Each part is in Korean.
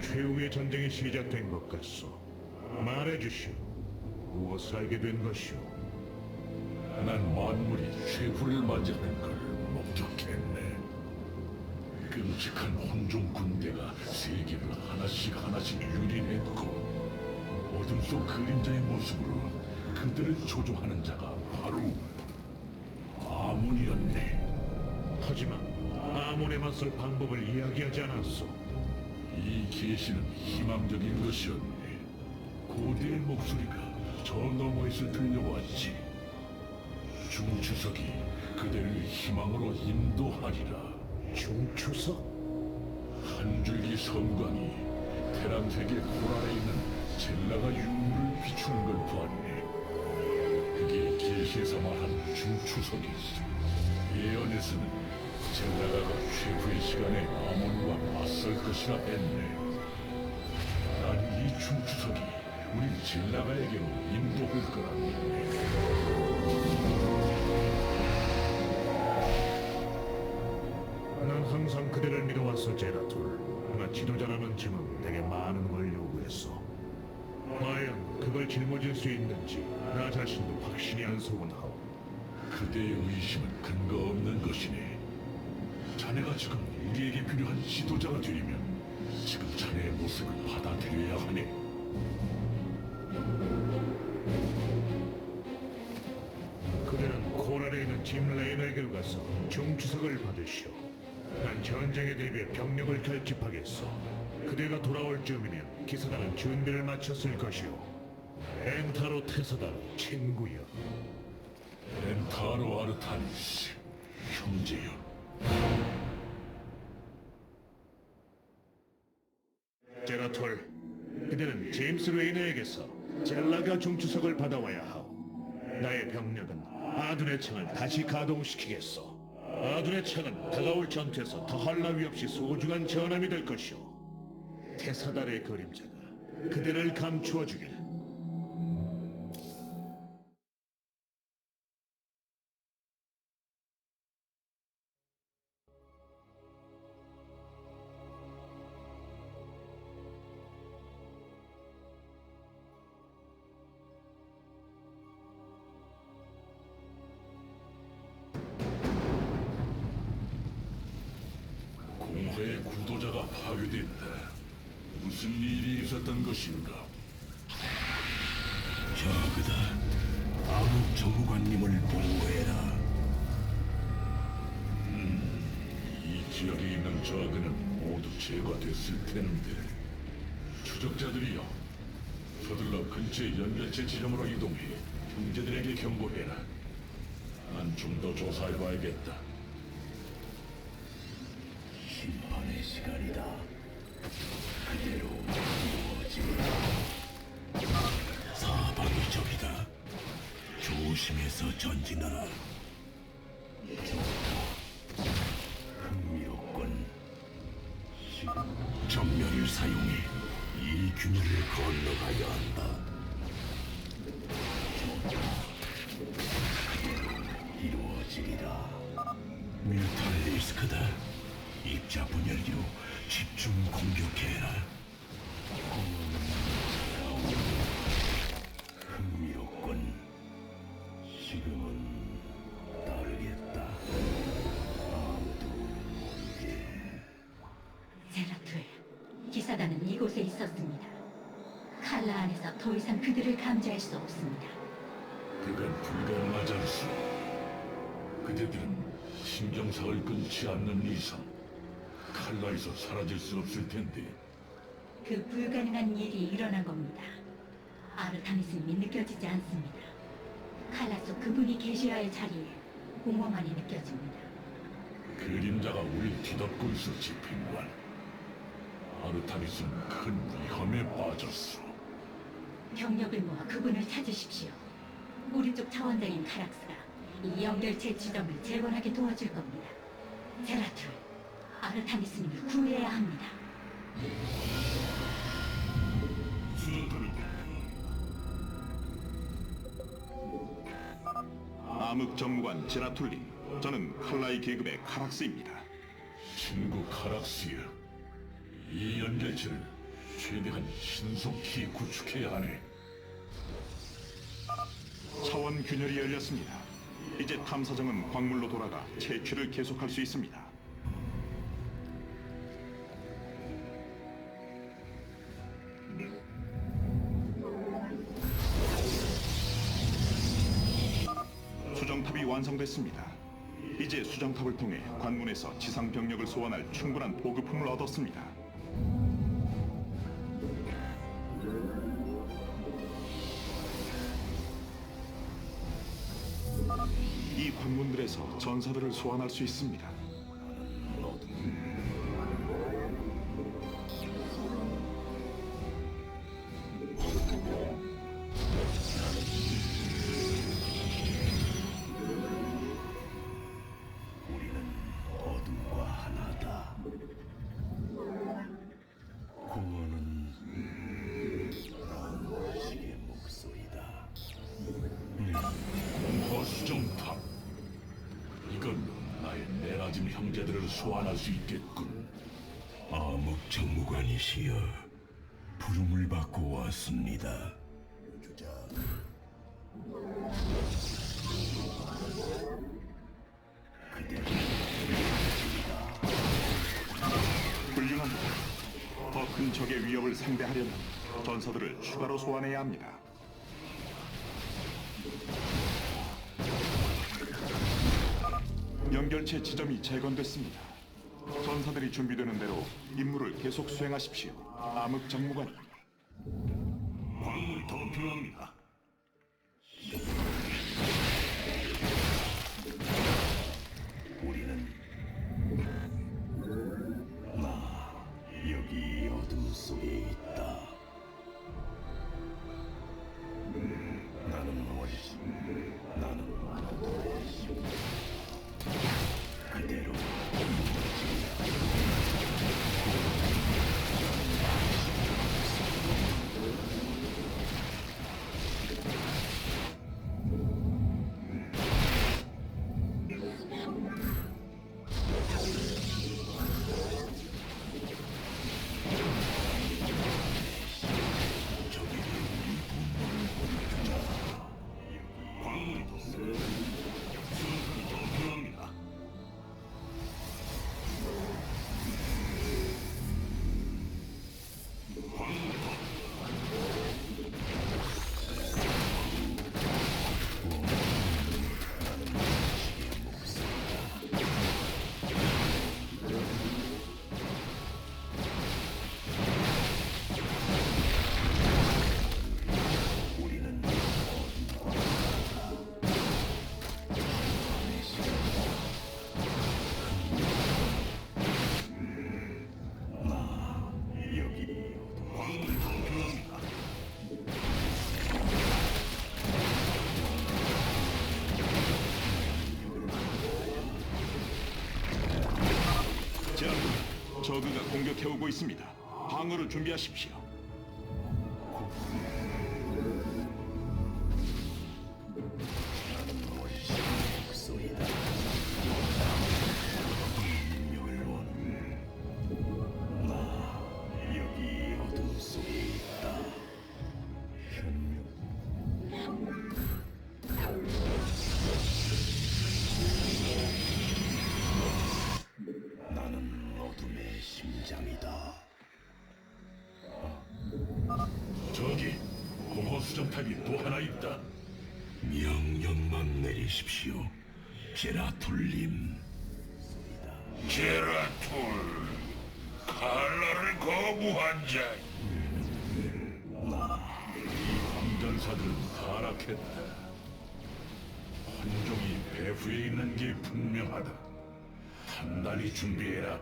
최후의 전쟁이 시작된 것 같소. 말해주시오. 무엇을 알게 된 것이오? 난 만물이 최후를 맞이하는 걸 목격했네. 끔찍한 혼종 군대가 세계를 하나씩 하나씩 유린했고 어둠 속 그림자의 모습으로 그들을 조종하는 자가 바로 아문이었네. 하지만 아몬에 맞설 방법을 이야기하지 않았소. 이 계시는 희망적인 것이었네. 고대의 목소리가 저 너머에서 들려왔지. 중추석이 그대를 희망으로 인도하리라. 중추석? 한 줄기 섬광이 테란색의 고란에 있는 젤라가 유물을 비추는 걸 보았네. 그게 계시에서 말한 중추석이었어. 예언에서는 젤라가가 최후의 시간에 아몬과 맞설 것이라 했네. 난이 중추석이 우리 젤라가에게로 인도할 거라 믿네. 난 항상 그대를 믿어왔어, 제라툴. 그러나 지도자라는 짐은 내게 많은 걸 요구했어. 과연 그걸 짊어질 수 있는지 나 자신도 확신이 안 서곤 하오. 그대의 의심은 근거 없는 것이네. 자네가 지금 우리에게 필요한 지도자가 되려면 지금 자네의 모습을 받아들여야 하네. 그대는 코랄에 있는 짐 레이너에게로 가서 중추석을 받으시오. 난 전쟁에 대비해 병력을 결집하겠어. 그대가 돌아올 즈음이면 기사단은 준비를 마쳤을 것이오. 엔타로 테사다로 친구여. 렌타로 아르타니스 형제여. 제라톨, 그대는 제임스 레이너에게서 젤라가 중추석을 받아와야 하오. 나의 병력은 아둔의 창을 다시 가동시키겠어. 아둔의 창은 다가올 전투에서 더할 나위 없이 소중한 전함이 될 것이오. 테사달의 그림자가 그대를 감추어 주길. 구도자가 파괴됐다. 무슨 일이 있었던 것인가? 저그다. 암흑 정무관님을 보호해라. 이 지역에 있는 저그는 모두 제거됐을 텐데. 추적자들이여, 서둘러 근처의 연결체 지점으로 이동해 형제들에게 경고해라. 난 좀 더 조사해봐야겠다. 시간이다. 그대로 이루어지리라. 사방이 적이다. 조심해서 전진하라. 좋다. 흥미롭군. 정면을 사용해 이 균열을 건너가야 한다. 입자 분열기로 집중 공격해라. 흥미롭군. 지금은 따르겠다. 아무도 모르게. 제라툴, 기사단은 이곳에 있었습니다. 칼라 안에서 더 이상 그들을 감지할 수 없습니다. 그건 불가능하지 않소. 그대들은 신경사을 끊지 않는 이상 칼라에서 사라질 수 없을 텐데 그 불가능한 일이 일어난 겁니다. 아르타미스님이 느껴지지 않습니다. 칼라 속 그분이 계셔야 할 자리에 공허만이 느껴집니다. 그림자가 우리 뒤덮고 있어 집행관. 아르타니스는 큰 위험에 빠졌어. 병력을 모아 그분을 찾으십시오. 우리 쪽 차원장인 카락스가 이 연결체 지점을 재건하게 도와줄 겁니다. 제라툴, 아르타미스님을 구해야 합니다. 암흑 정무관 제라툴린 저는 칼라이 계급의 카락스입니다 친구 카락스야. 이 연결체를 최대한 신속히 구축해야 하네. 차원 균열이 열렸습니다. 이제 탐사정은 광물로 돌아가 채취를 계속할 수 있습니다. 완성됐습니다. 이제 수정탑을 통해 관문에서 지상 병력을 소환할 충분한 보급품을 얻었습니다. 이 관문들에서 전사들을 소환할 수 있습니다. 소환할 수 있겠군. 암흑 정무관이시여 부름을 받고 왔습니다. 주자. 훌륭합니다. 더큰 적의 위협을 상대하려면 전사들을 추가로 소환해야 합니다. 연결체 지점이 재건됐습니다. 전사들이 준비되는 대로 임무를 계속 수행하십시오. 암흑 정무관님. 광물이 더 필요합니다. 저그가 공격해오고 있습니다. 방어를 준비하십시오. 있다. 명령만 내리십시오. 제라툴님. 제라툴 칼라를 거부한 자. 황전사들은 타락했다. 혼종이 배후에 있는 게 분명하다. 단단히 준비해라.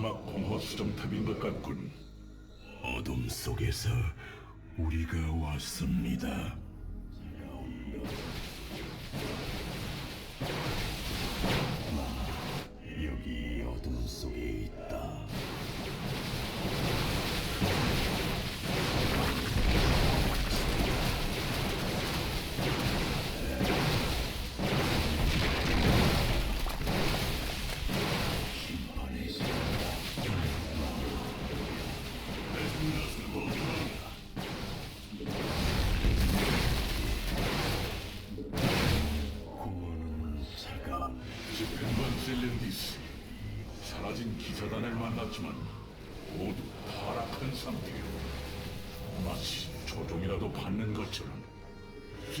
마지막 공허 수정탑인 것 같군. 어둠 속에서 우리가 왔습니다.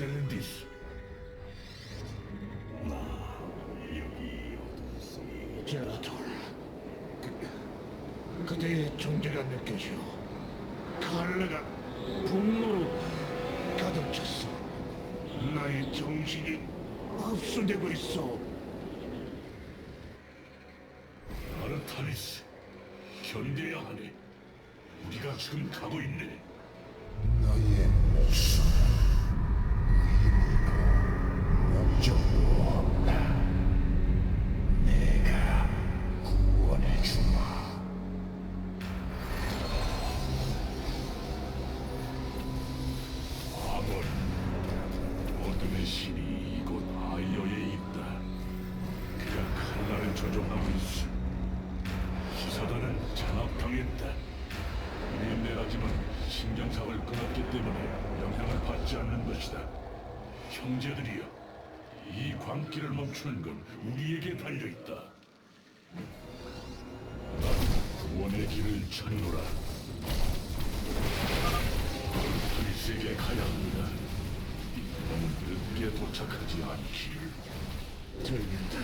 셀렌디스 제라톨, 그, 그대의 존재가 느껴져. 칼라가 분노로 가득 찼어. 나의 정신이 흡수되고 있어. 아르타니스 견뎌야 하네 우리가 지금 가고 있네 너의 멈추는 건 우리에게 달려 있다. 나는 구원의 길을 찾노라. 그리스에게 가야 합니다. 늦게 도착하지 않기를. 들린다.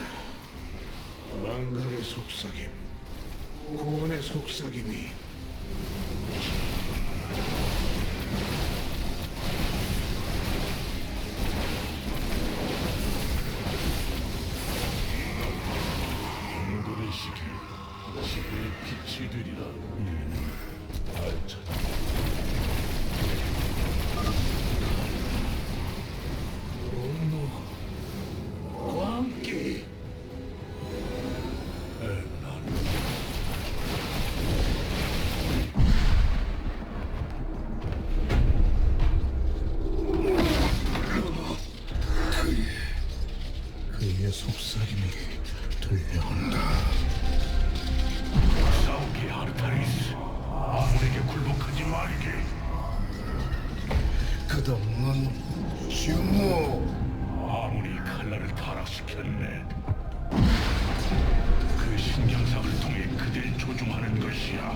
망각의 속삭임, 구원의 속삭임이 빛이 되리라. 알찬. 분 조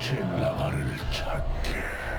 젤라가를 찾게.